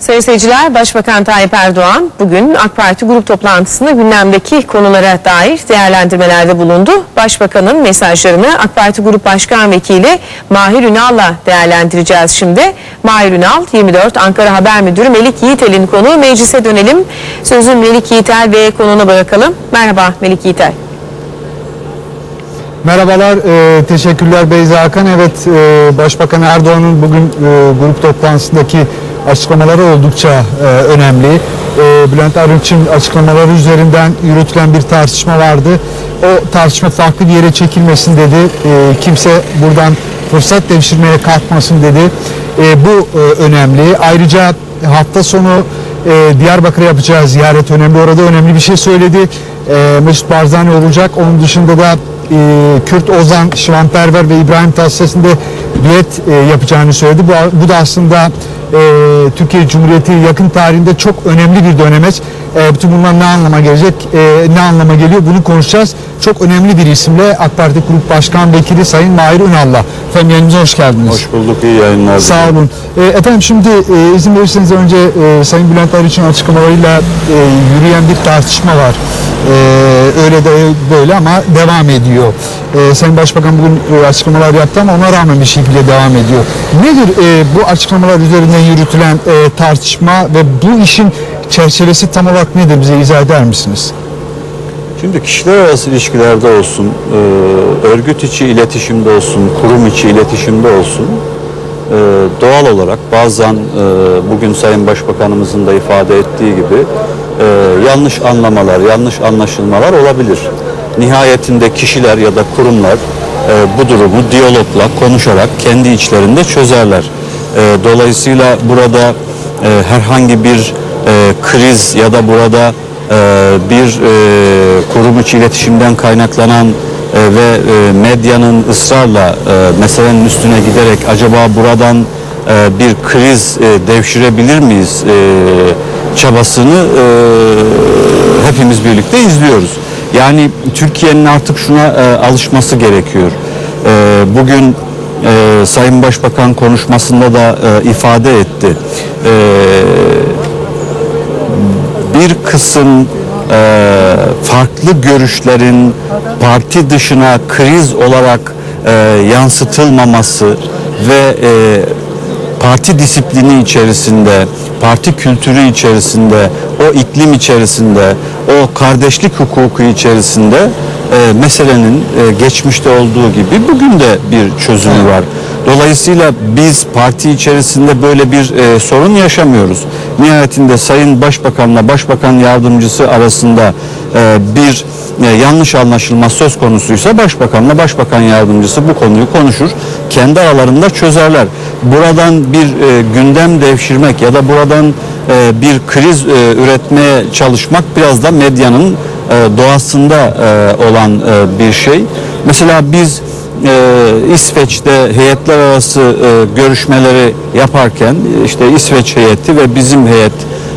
Sayın seyirciler, Başbakan Tayyip Erdoğan bugün AK Parti grup toplantısında gündemdeki konulara dair değerlendirmelerde bulundu. Başbakanın mesajlarını AK Parti Grup Başkan Vekili Mahir Ünal'la değerlendireceğiz şimdi. Mahir Ünal, 24 Ankara Haber Müdürü Melik Yiğitel'in konuğu. Meclise dönelim. Sözü Melik Yiğitel ve konuğuna bırakalım. Merhaba Melik Yiğitel. Merhabalar, e, teşekkürler Beyza Hakan. Evet, e, Başbakan Erdoğan'ın bugün e, grup toplantısındaki açıklamaları oldukça e, önemli. E, Bülent Arınç'ın açıklamaları üzerinden yürütülen bir tartışma vardı. O tartışma farklı bir yere çekilmesin dedi. E, kimse buradan fırsat devşirmeye kalkmasın dedi. E, bu e, önemli. Ayrıca hafta sonu e, Diyarbakır'a yapacağı ziyaret önemli. Orada önemli bir şey söyledi. E, Mesut Barzani olacak. Onun dışında da e, Kürt Ozan, Şivanperver ve İbrahim Tatlıses'in de düet e, yapacağını söyledi. Bu, bu da aslında e, Türkiye Cumhuriyeti yakın tarihinde çok önemli bir dönemeç. E, bütün bunlar ne anlama gelecek, e, ne anlama geliyor bunu konuşacağız. Çok önemli bir isimle AK Parti Grup Başkan Vekili Sayın Mahir Ünal'la. Efendim yayınımıza hoş geldiniz. Hoş bulduk, iyi yayınlar. Sağ olun. E, efendim şimdi e, izin verirseniz önce e, Sayın Bülent Arınç'ın açıklamalarıyla e, yürüyen bir tartışma var. E, öyle de böyle ama devam ediyor. E, Sayın Başbakan bugün e, açıklamalar yaptı ama ona rağmen bir şekilde devam ediyor. Nedir e, bu açıklamalar üzerinden yürütülen e, tartışma ve bu işin çerçevesi tam olarak nedir bize izah eder misiniz? Şimdi kişiler arası ilişkilerde olsun, e, örgüt içi iletişimde olsun, kurum içi iletişimde olsun, e, doğal olarak bazen e, bugün Sayın Başbakanımızın da ifade ettiği gibi yanlış anlamalar, yanlış anlaşılmalar olabilir. Nihayetinde kişiler ya da kurumlar bu durumu diyalogla, konuşarak kendi içlerinde çözerler. Dolayısıyla burada herhangi bir kriz ya da burada bir e, kurum içi iletişimden kaynaklanan e, ve e, medyanın ısrarla meselenin üstüne giderek acaba buradan bir kriz devşirebilir miyiz çabasını hepimiz birlikte izliyoruz. Yani Türkiye'nin artık şuna alışması gerekiyor. Bugün Sayın Başbakan konuşmasında da ifade etti. Bir kısım e, farklı görüşlerin parti dışına kriz olarak e, yansıtılmaması ve e, parti disiplini içerisinde, parti kültürü içerisinde, o iklim içerisinde, o kardeşlik hukuku içerisinde e, meselenin e, geçmişte olduğu gibi bugün de bir çözümü var. Dolayısıyla biz parti içerisinde böyle bir e, sorun yaşamıyoruz. Nihayetinde Sayın Başbakanla Başbakan Yardımcısı arasında e, bir e, yanlış anlaşılma söz konusuysa Başbakanla Başbakan Yardımcısı bu konuyu konuşur. Kendi aralarında çözerler. Buradan bir e, gündem devşirmek ya da buradan e, bir kriz e, üretmeye çalışmak biraz da medyanın e, doğasında e, olan e, bir şey. Mesela biz e, İsveç'te heyetler arası e, görüşmeleri yaparken işte İsveç heyeti ve bizim heyet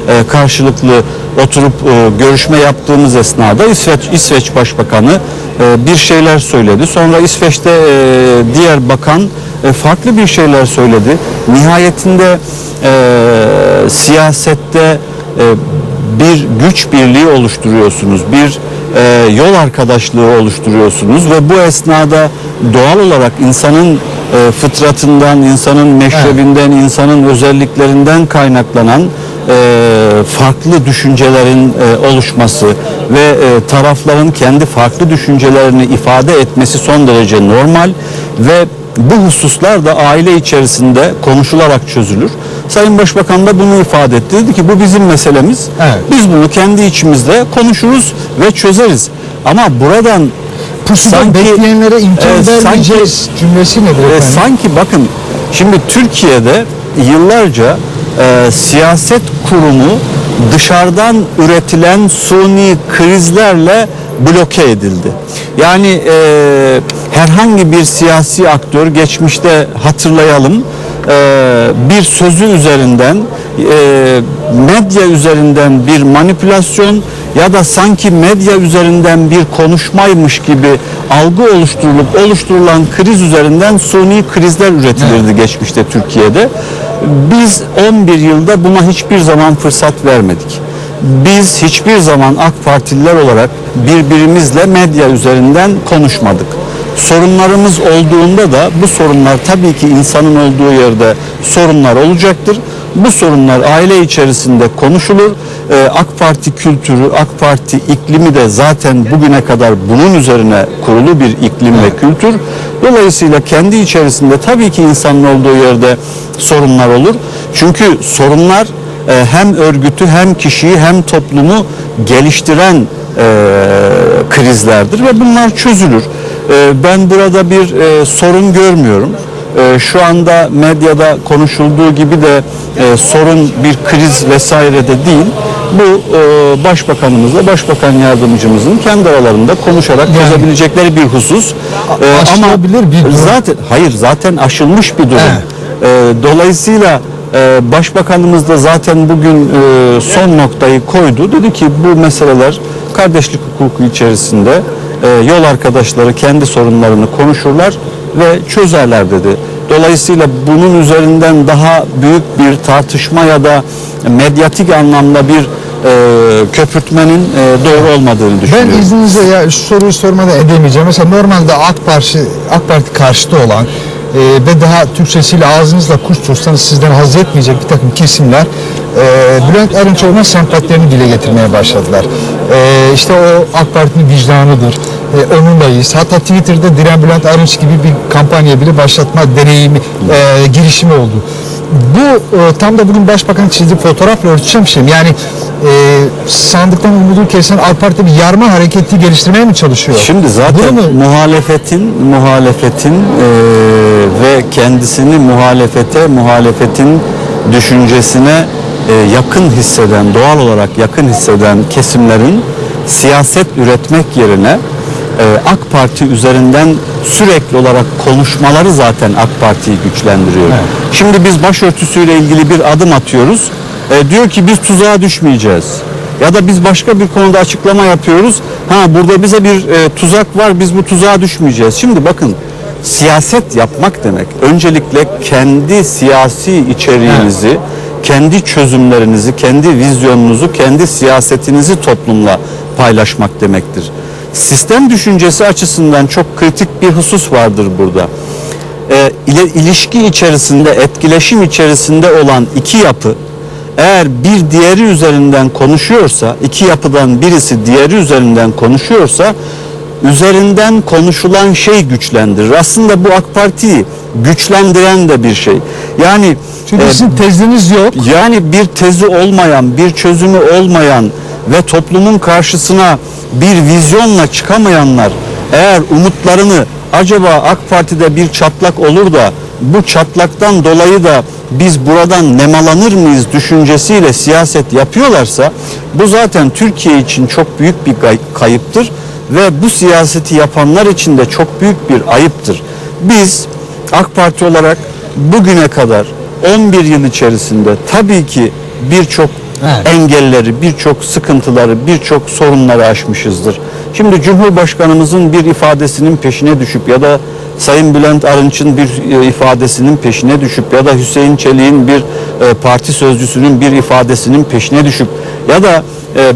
e, karşılıklı oturup e, görüşme yaptığımız esnada İsveç İsveç Başbakanı e, bir şeyler söyledi. Sonra İsveç'te e, diğer bakan e, farklı bir şeyler söyledi. Nihayetinde e, siyasette e, bir güç birliği oluşturuyorsunuz. Bir e, yol arkadaşlığı oluşturuyorsunuz ve bu esnada doğal olarak insanın e, fıtratından, insanın meşrebinden, insanın özelliklerinden kaynaklanan e, farklı düşüncelerin e, oluşması ve e, tarafların kendi farklı düşüncelerini ifade etmesi son derece normal ve bu hususlar da aile içerisinde konuşularak çözülür. Sayın Başbakan da bunu ifade etti. Dedi ki bu bizim meselemiz. Evet. Biz bunu kendi içimizde konuşuruz ve çözeriz. Ama buradan Pusuda Sanki- bekleyenlere imkan e, vermeyeceğiz cümlesi nedir e, efendim? sanki bakın şimdi Türkiye'de yıllarca e, siyaset kurumu dışarıdan üretilen suni krizlerle bloke edildi. Yani e, herhangi bir siyasi aktör geçmişte hatırlayalım e, bir sözü üzerinden e, medya üzerinden bir manipülasyon ya da sanki medya üzerinden bir konuşmaymış gibi algı oluşturulup oluşturulan kriz üzerinden suni krizler üretilirdi geçmişte Türkiye'de. Biz 11 yılda buna hiçbir zaman fırsat vermedik. Biz hiçbir zaman AK Partililer olarak birbirimizle medya üzerinden konuşmadık. Sorunlarımız olduğunda da bu sorunlar tabii ki insanın olduğu yerde sorunlar olacaktır. Bu sorunlar aile içerisinde konuşulur. Ee, AK Parti kültürü, AK Parti iklimi de zaten bugüne kadar bunun üzerine kurulu bir iklim ve kültür. Dolayısıyla kendi içerisinde tabii ki insanın olduğu yerde sorunlar olur. Çünkü sorunlar e, hem örgütü hem kişiyi hem toplumu geliştiren e, krizlerdir ve bunlar çözülür. E, ben burada bir e, sorun görmüyorum. E, şu anda medyada konuşulduğu gibi de e, sorun bir kriz vesaire de değil. Bu e, başbakanımızla başbakan yardımcımızın kendi aralarında konuşarak çözebilecekleri bir husus. E, aşılabilir bir durum. Zaten hayır zaten aşılmış bir durum. He. Dolayısıyla başbakanımız da zaten bugün e, son noktayı koydu. Dedi ki bu meseleler kardeşlik hukuku içerisinde e, yol arkadaşları kendi sorunlarını konuşurlar ve çözerler dedi. Dolayısıyla bunun üzerinden daha büyük bir tartışma ya da medyatik anlamda bir e, köpürtmenin e, doğru olmadığını düşünüyorum. Ben izninizle ya şu soruyu sormadan edemeyeceğim. Mesela normalde AK Parti AK Parti karşıtı olan e, ve daha Türkçesiyle ağzınızla kuş tutsanız sizden haz etmeyecek bir takım kesimler e, Bülent Arınçoğlu'na sempatilerini dile getirmeye başladılar. E, işte o AK Parti'nin vicdanıdır. E, onunlayız. Hatta Twitter'da Diren Bülent Arınç gibi bir kampanya bile başlatma deneyimi, e, girişimi oldu. Bu e, tam da bugün Başbakan çizdiği fotoğrafla örtüşen bir şey? Yani e, sandıktan umudu kesen AK Parti bir yarma hareketi geliştirmeye mi çalışıyor? Şimdi zaten Bunu mu- muhalefetin muhalefetin eee, ve kendisini muhalefete muhalefetin düşüncesine yakın hisseden doğal olarak yakın hisseden kesimlerin siyaset üretmek yerine eee, AK Parti üzerinden sürekli olarak konuşmaları zaten AK Parti'yi güçlendiriyor. Şimdi biz başörtüsüyle ilgili bir adım atıyoruz. E, diyor ki biz tuzağa düşmeyeceğiz. Ya da biz başka bir konuda açıklama yapıyoruz. Ha burada bize bir e, tuzak var. Biz bu tuzağa düşmeyeceğiz. Şimdi bakın siyaset yapmak demek. Öncelikle kendi siyasi içeriğinizi, kendi çözümlerinizi, kendi vizyonunuzu, kendi siyasetinizi toplumla paylaşmak demektir. Sistem düşüncesi açısından çok kritik bir husus vardır burada. E, ile, ilişki içerisinde, etkileşim içerisinde olan iki yapı eğer bir diğeri üzerinden konuşuyorsa, iki yapıdan birisi diğeri üzerinden konuşuyorsa, üzerinden konuşulan şey güçlendirir. Aslında bu AK Parti'yi güçlendiren de bir şey. Yani Çünkü e, sizin teziniz yok. yani bir tezi olmayan, bir çözümü olmayan ve toplumun karşısına bir vizyonla çıkamayanlar eğer umutlarını acaba AK Parti'de bir çatlak olur da bu çatlaktan dolayı da biz buradan nemalanır mıyız düşüncesiyle siyaset yapıyorlarsa bu zaten Türkiye için çok büyük bir kay- kayıptır ve bu siyaseti yapanlar için de çok büyük bir ayıptır. Biz AK Parti olarak bugüne kadar 11 yıl içerisinde tabii ki birçok Evet. engelleri, birçok sıkıntıları, birçok sorunları aşmışızdır. Şimdi Cumhurbaşkanımızın bir ifadesinin peşine düşüp ya da Sayın Bülent Arınç'ın bir e, ifadesinin peşine düşüp ya da Hüseyin Çelik'in bir e, parti sözcüsünün bir ifadesinin peşine düşüp ya da e,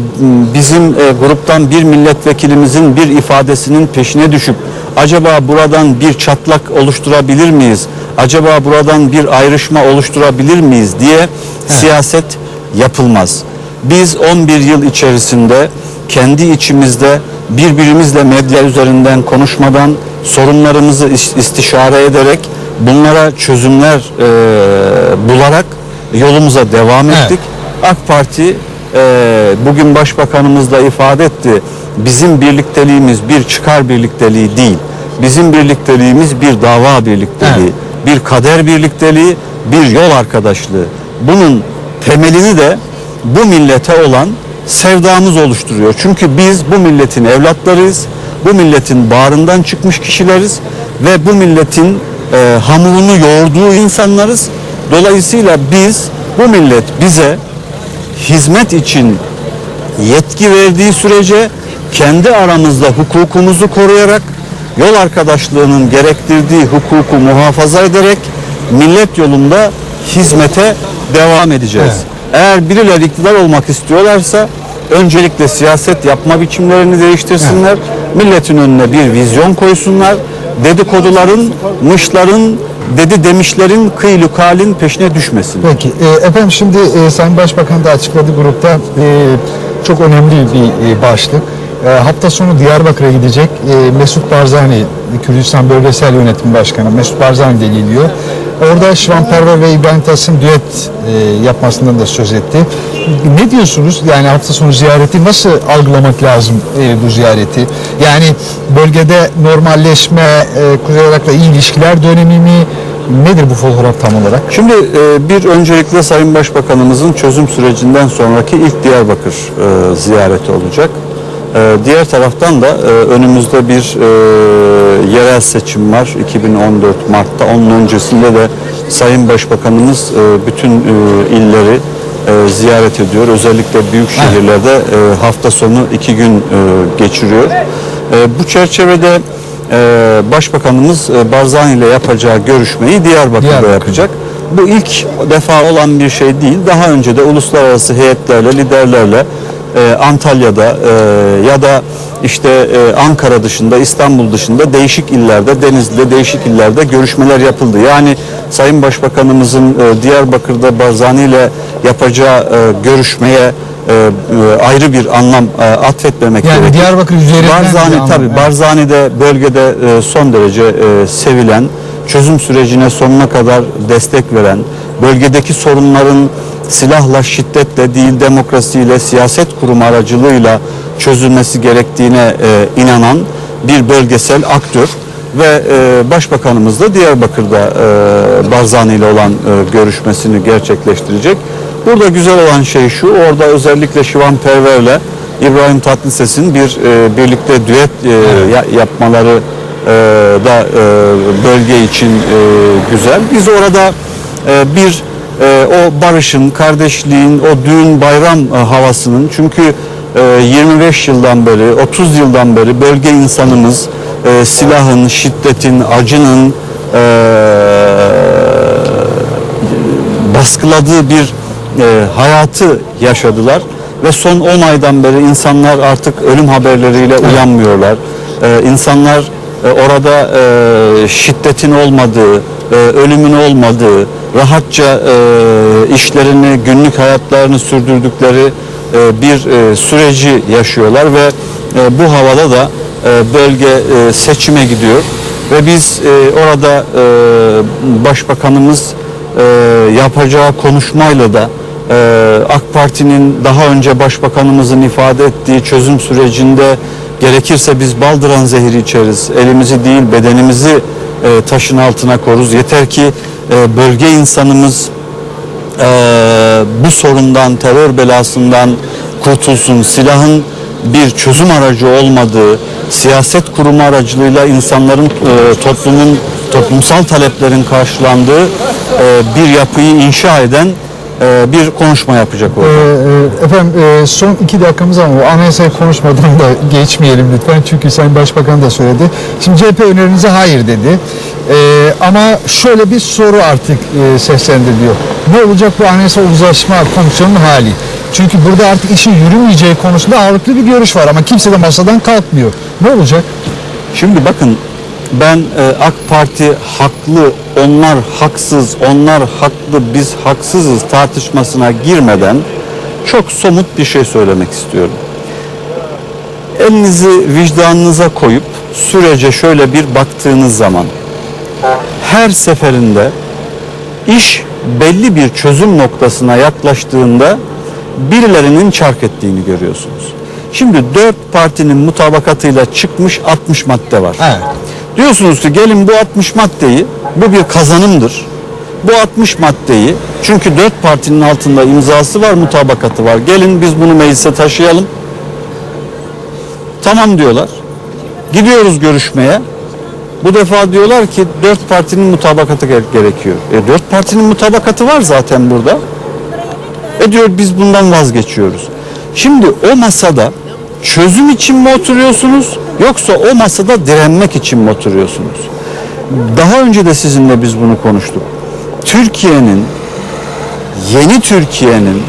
bizim gruptan bir milletvekilimizin bir ifadesinin peşine düşüp acaba buradan bir çatlak oluşturabilir miyiz? Acaba buradan bir ayrışma oluşturabilir miyiz diye siyaset yapılmaz. Biz 11 yıl içerisinde kendi içimizde birbirimizle medya üzerinden konuşmadan sorunlarımızı is- istişare ederek bunlara çözümler e, bularak yolumuza devam Evet. ettik. AK Parti e, bugün başbakanımız da ifade etti. Bizim birlikteliğimiz bir çıkar birlikteliği değil. Bizim birlikteliğimiz bir dava birlikteliği, bir kader birlikteliği, bir yol arkadaşlığı. Bunun temelini de bu millete olan sevdamız oluşturuyor. Çünkü biz bu milletin evlatlarıyız. Bu milletin bağrından çıkmış kişileriz ve bu milletin e, hamurunu yoğurduğu insanlarız. Dolayısıyla biz bu millet bize hizmet için yetki verdiği sürece kendi aramızda hukukumuzu koruyarak yol arkadaşlığının gerektirdiği hukuku muhafaza ederek millet yolunda hizmete devam edeceğiz. Evet. Eğer birileri iktidar olmak istiyorlarsa öncelikle siyaset yapma biçimlerini değiştirsinler. Milletin önüne bir vizyon koysunlar. Dedikoduların, mışların, dedi demişlerin, kıylı kalin peşine düşmesin. Peki e, efendim şimdi e, Sayın Başbakan da açıkladı grupta e, çok önemli bir e, başlık. E, hafta sonu Diyarbakır'a gidecek e, Mesut Barzani, Kürdistan Bölgesel Yönetim Başkanı Mesut Barzani de geliyor. Orada Şivan Perver ve İbrahim Tasım düet e, yapmasından da söz etti. Ne diyorsunuz? Yani hafta sonu ziyareti nasıl algılamak lazım e, bu ziyareti? Yani bölgede normalleşme, e, Kuzey Irak'la iyi ilişkiler dönemi mi? Nedir bu fotoğraf tam olarak? Şimdi e, bir öncelikle Sayın Başbakanımızın çözüm sürecinden sonraki ilk Diyarbakır ziyareti olacak. E, diğer taraftan da e, önümüzde bir e, yerel seçim var 2014 Mart'ta. Onun öncesinde de Sayın Başbakanımız e, bütün illeri ziyaret ediyor. Özellikle büyük şehirlerde hafta sonu iki gün geçiriyor. Bu çerçevede Başbakanımız Barzani ile yapacağı görüşmeyi Diyarbakır'da Diyarbakır. yapacak. Bu ilk defa olan bir şey değil. Daha önce de uluslararası heyetlerle, liderlerle e, Antalya'da e, ya da işte e, Ankara dışında, İstanbul dışında değişik illerde, Denizli'de değişik illerde görüşmeler yapıldı. Yani Sayın Başbakanımızın e, Diyarbakır'da Barzani ile yapacağı e, görüşmeye e, e, ayrı bir anlam e, atfetmemek Yani gerekir. Diyarbakır üzerinden Barzani anlam, tabii evet. Barzani'de bölgede e, son derece e, sevilen, çözüm sürecine sonuna kadar destek veren, bölgedeki sorunların silahla, şiddetle değil demokrasiyle, siyaset kurumu aracılığıyla çözülmesi gerektiğine e, inanan bir bölgesel aktör ve e, Başbakanımız da Diyarbakır'da e, Barzani ile olan e, görüşmesini gerçekleştirecek. Burada güzel olan şey şu, orada özellikle Şivan Perver'le İbrahim Tatlıses'in bir e, birlikte düet e, ya- yapmaları e, da e, bölge için e, güzel. Biz orada e, bir e, o barışın, kardeşliğin, o düğün bayram e, havasının. Çünkü e, 25 yıldan beri, 30 yıldan beri bölge insanımız e, silahın, şiddetin, acının e, baskıladığı bir e, hayatı yaşadılar. Ve son 10 aydan beri insanlar artık ölüm haberleriyle uyanmıyorlar. E, insanlar e, orada e, şiddetin olmadığı, e, ölümün olmadığı, rahatça işlerini, günlük hayatlarını sürdürdükleri bir süreci yaşıyorlar ve bu havada da bölge seçime gidiyor. Ve biz orada başbakanımız yapacağı konuşmayla da AK Parti'nin daha önce başbakanımızın ifade ettiği çözüm sürecinde gerekirse biz baldıran zehri içeriz. Elimizi değil bedenimizi e, taşın altına koruz. Yeter ki e, bölge insanımız e, bu sorundan, terör belasından kurtulsun. Silahın bir çözüm aracı olmadığı, siyaset kurumu aracılığıyla insanların, e, toplumun, toplumsal taleplerin karşılandığı e, bir yapıyı inşa eden e, bir konuşma yapacak orada. Ee, e, efendim e, son iki dakikamız ama o anayasayı konuşmadan da geçmeyelim lütfen. Çünkü Sayın Başbakan da söyledi. Şimdi CHP önerinize hayır dedi. Ee, ama şöyle bir soru artık e, seslendiriliyor. Ne olacak bu anayasa uzlaşma komisyonunun hali? Çünkü burada artık işin yürümeyeceği konusunda ağırlıklı bir görüş var ama kimse de masadan kalkmıyor. Ne olacak? Şimdi bakın ben e, AK Parti haklı, onlar haksız, onlar haklı, biz haksızız tartışmasına girmeden çok somut bir şey söylemek istiyorum. Elinizi vicdanınıza koyup sürece şöyle bir baktığınız zaman her seferinde iş belli bir çözüm noktasına yaklaştığında birilerinin çark ettiğini görüyorsunuz. Şimdi dört partinin mutabakatıyla çıkmış 60 madde var. Evet. Diyorsunuz ki gelin bu 60 maddeyi, bu bir kazanımdır. Bu 60 maddeyi, çünkü dört partinin altında imzası var, mutabakatı var. Gelin biz bunu meclise taşıyalım. Tamam diyorlar. Gidiyoruz görüşmeye. Bu defa diyorlar ki dört partinin mutabakatı gere- gerekiyor. E, dört partinin mutabakatı var zaten burada. E diyor biz bundan vazgeçiyoruz. Şimdi o masada çözüm için mi oturuyorsunuz yoksa o masada direnmek için mi oturuyorsunuz? Daha önce de sizinle biz bunu konuştuk. Türkiye'nin yeni Türkiye'nin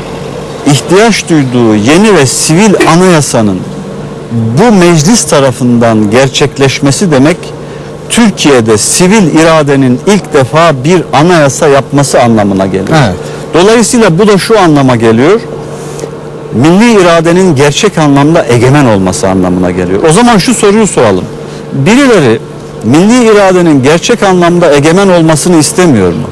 ihtiyaç duyduğu yeni ve sivil anayasanın bu meclis tarafından gerçekleşmesi demek Türkiye'de sivil iradenin ilk defa bir anayasa yapması anlamına geliyor. Evet. Dolayısıyla bu da şu anlama geliyor. Milli iradenin gerçek anlamda egemen olması anlamına geliyor. O zaman şu soruyu soralım. Birileri milli iradenin gerçek anlamda egemen olmasını istemiyor mu?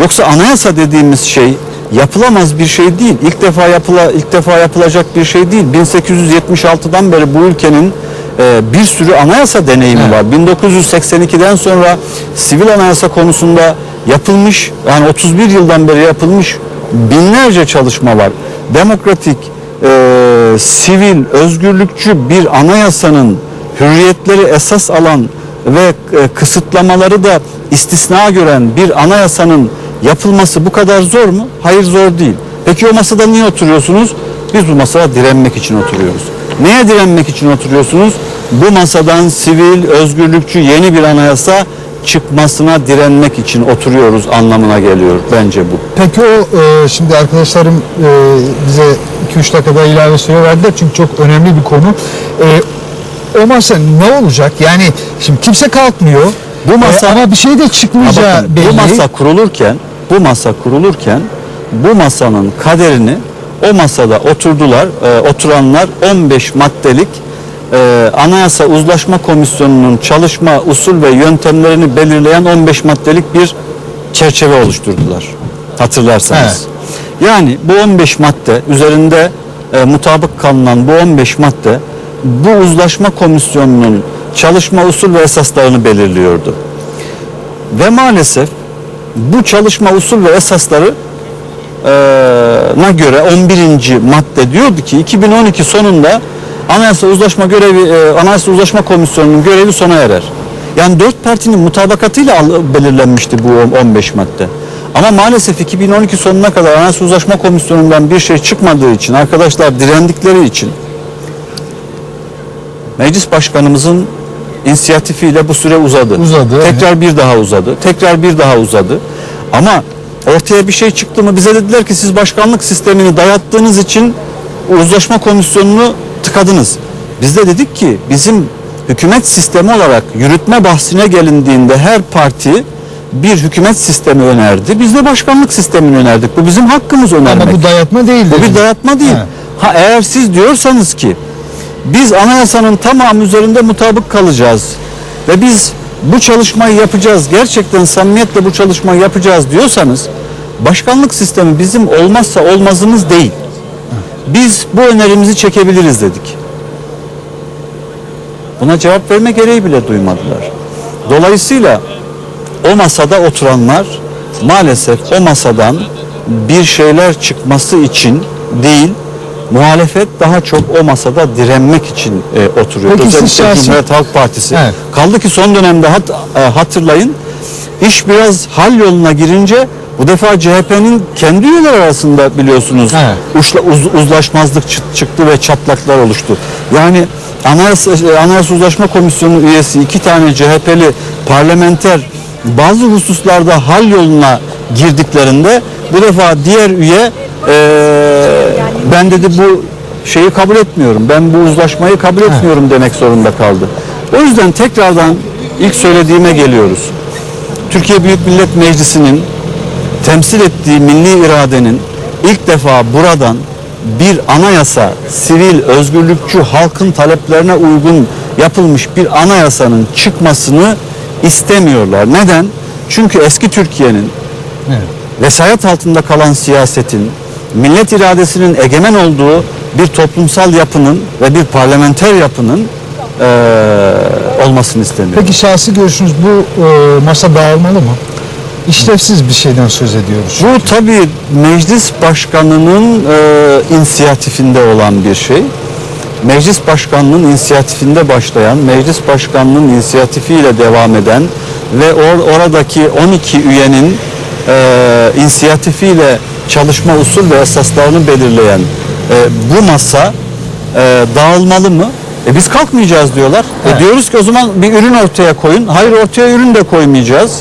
Yoksa anayasa dediğimiz şey yapılamaz bir şey değil. İlk defa yapıla ilk defa yapılacak bir şey değil. 1876'dan beri bu ülkenin e, bir sürü anayasa deneyimi var. 1982'den sonra sivil anayasa konusunda yapılmış yani 31 yıldan beri yapılmış binlerce çalışma var. Demokratik, e, sivil, özgürlükçü bir anayasanın hürriyetleri esas alan ve e, kısıtlamaları da istisna gören bir anayasanın yapılması bu kadar zor mu? Hayır zor değil. Peki o masada niye oturuyorsunuz? Biz bu masada direnmek için oturuyoruz. Neye direnmek için oturuyorsunuz? Bu masadan sivil, özgürlükçü yeni bir anayasa çıkmasına direnmek için oturuyoruz anlamına geliyor bence bu. Peki o e, şimdi arkadaşlarım e, bize 2-3 dakikada ilave süre verdiler çünkü çok önemli bir konu. E, o masa ne olacak? Yani şimdi kimse kalkmıyor. Bu masa- E, ama bir şey de çıkmayacağı bakın, belli. bu masa kurulurken bu masa kurulurken bu masanın kaderini o masada oturdular e, oturanlar 15 maddelik e, Anayasa Uzlaşma Komisyonu'nun çalışma usul ve yöntemlerini belirleyen 15 maddelik bir çerçeve oluşturdular. Hatırlarsanız. Yani bu 15 madde üzerinde e, mutabık kalınan bu 15 madde bu uzlaşma komisyonunun çalışma usul ve esaslarını belirliyordu. Ve maalesef bu çalışma usul ve esasları na göre 11. madde diyordu ki 2012 sonunda Anayasa Uzlaşma görevi e, Anayasa Uzlaşma Komisyonu'nun görevi sona erer. Yani dört partinin mutabakatıyla belirlenmişti bu 15 madde. Ama maalesef 2012 sonuna kadar Anayasa Uzlaşma Komisyonu'ndan bir şey çıkmadığı için arkadaşlar direndikleri için Meclis Başkanımızın inisiyatifiyle bu süre uzadı. Uzadı, Tekrar bir daha uzadı. Tekrar bir daha uzadı. Ama ortaya bir şey çıktı mı bize dediler ki siz başkanlık sistemini dayattığınız için uzlaşma komisyonunu tıkadınız. Biz de dedik ki bizim hükümet sistemi olarak yürütme bahsine gelindiğinde her parti bir hükümet sistemi önerdi. Biz de başkanlık sistemini önerdik. Bu bizim hakkımız önermek. Ama bu dayatma değil. Bu bir dayatma değil. Ha. Ha eğer siz diyorsanız ki biz anayasanın tamamı üzerinde mutabık kalacağız ve biz bu çalışmayı yapacağız. Gerçekten samimiyetle bu çalışmayı yapacağız diyorsanız başkanlık sistemi bizim olmazsa olmazımız değil. Biz bu önerimizi çekebiliriz dedik. Buna cevap verme gereği bile duymadılar. Dolayısıyla o masada oturanlar maalesef o masadan bir şeyler çıkması için değil, muhalefet daha çok o masada direnmek için e, oturuyor. Peki Özellikle şahsi- Cumhuriyet Halk Partisi. Evet. Kaldı ki son dönemde hat, e, hatırlayın iş biraz hal yoluna girince bu defa CHP'nin kendi üyeler arasında biliyorsunuz Evet. uçla, uz- uzlaşmazlık çı- çıktı ve çatlaklar oluştu. Yani Anayasa, e, Anayasa Uzlaşma Komisyonu üyesi iki tane CHP'li parlamenter bazı hususlarda hal yoluna girdiklerinde bu defa diğer üye e, ben dedi bu şeyi kabul etmiyorum. Ben bu uzlaşmayı kabul etmiyorum demek zorunda kaldı. O yüzden tekrardan ilk söylediğime geliyoruz. Türkiye Büyük Millet Meclisi'nin temsil ettiği milli iradenin ilk defa buradan bir anayasa, sivil, özgürlükçü, halkın taleplerine uygun yapılmış bir anayasanın çıkmasını istemiyorlar. Neden? Çünkü eski Türkiye'nin Evet. vesayet altında kalan siyasetin, millet iradesinin egemen olduğu bir toplumsal yapının ve bir parlamenter yapının eee, olmasını istemiyor. Peki şahsi görüşünüz bu e, masa dağılmalı mı? İşlevsiz bir şeyden söz ediyoruz. Bu tabii meclis başkanının e, inisiyatifinde olan bir şey. Meclis başkanının inisiyatifinde başlayan, meclis başkanının inisiyatifiyle devam eden ve or- oradaki 12 üyenin e, inisiyatifiyle çalışma usul ve esaslarını belirleyen e, bu masa e, dağılmalı mı? E biz kalkmayacağız diyorlar. Evet. E diyoruz ki o zaman bir ürün ortaya koyun. Hayır ortaya ürün de koymayacağız.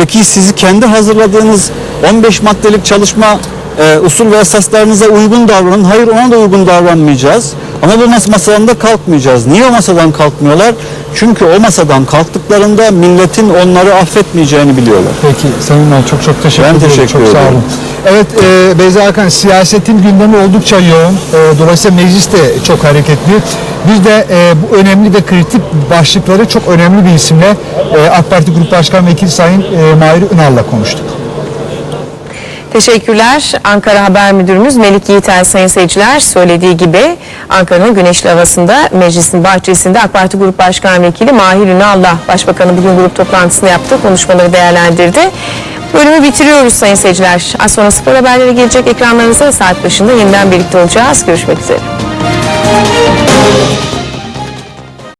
Peki sizi kendi hazırladığınız 15 maddelik çalışma e, usul ve esaslarınıza uygun davranın. Hayır ona da uygun davranmayacağız. Ama bu mas masadan da kalkmayacağız. Niye o masadan kalkmıyorlar? Çünkü o masadan kalktıklarında milletin onları affetmeyeceğini biliyorlar. Peki Sayın Ünal çok çok teşekkür Ben ederim. teşekkür çok sağ ederim. olun. Evet e, Beyza Hakan siyasetin gündemi oldukça yoğun. E, dolayısıyla meclis de çok hareketli. Biz de e, bu önemli ve kritik başlıkları çok önemli bir isimle e, AK Parti Grup Başkan Vekili Sayın e, Mahir Ünal'la konuştuk. Teşekkürler. Ankara Haber Müdürümüz Melik Yiğitel sayın seyirciler söylediği gibi Ankara'nın güneşli havasında meclisin bahçesinde AK Parti Grup Başkan Vekili Mahir Ünal'la Başbakanı bugün grup toplantısını yaptı. Konuşmaları değerlendirdi. Bölümü bitiriyoruz sayın seyirciler. Az sonra spor haberleri gelecek ekranlarınıza saat başında yeniden birlikte olacağız. Görüşmek üzere.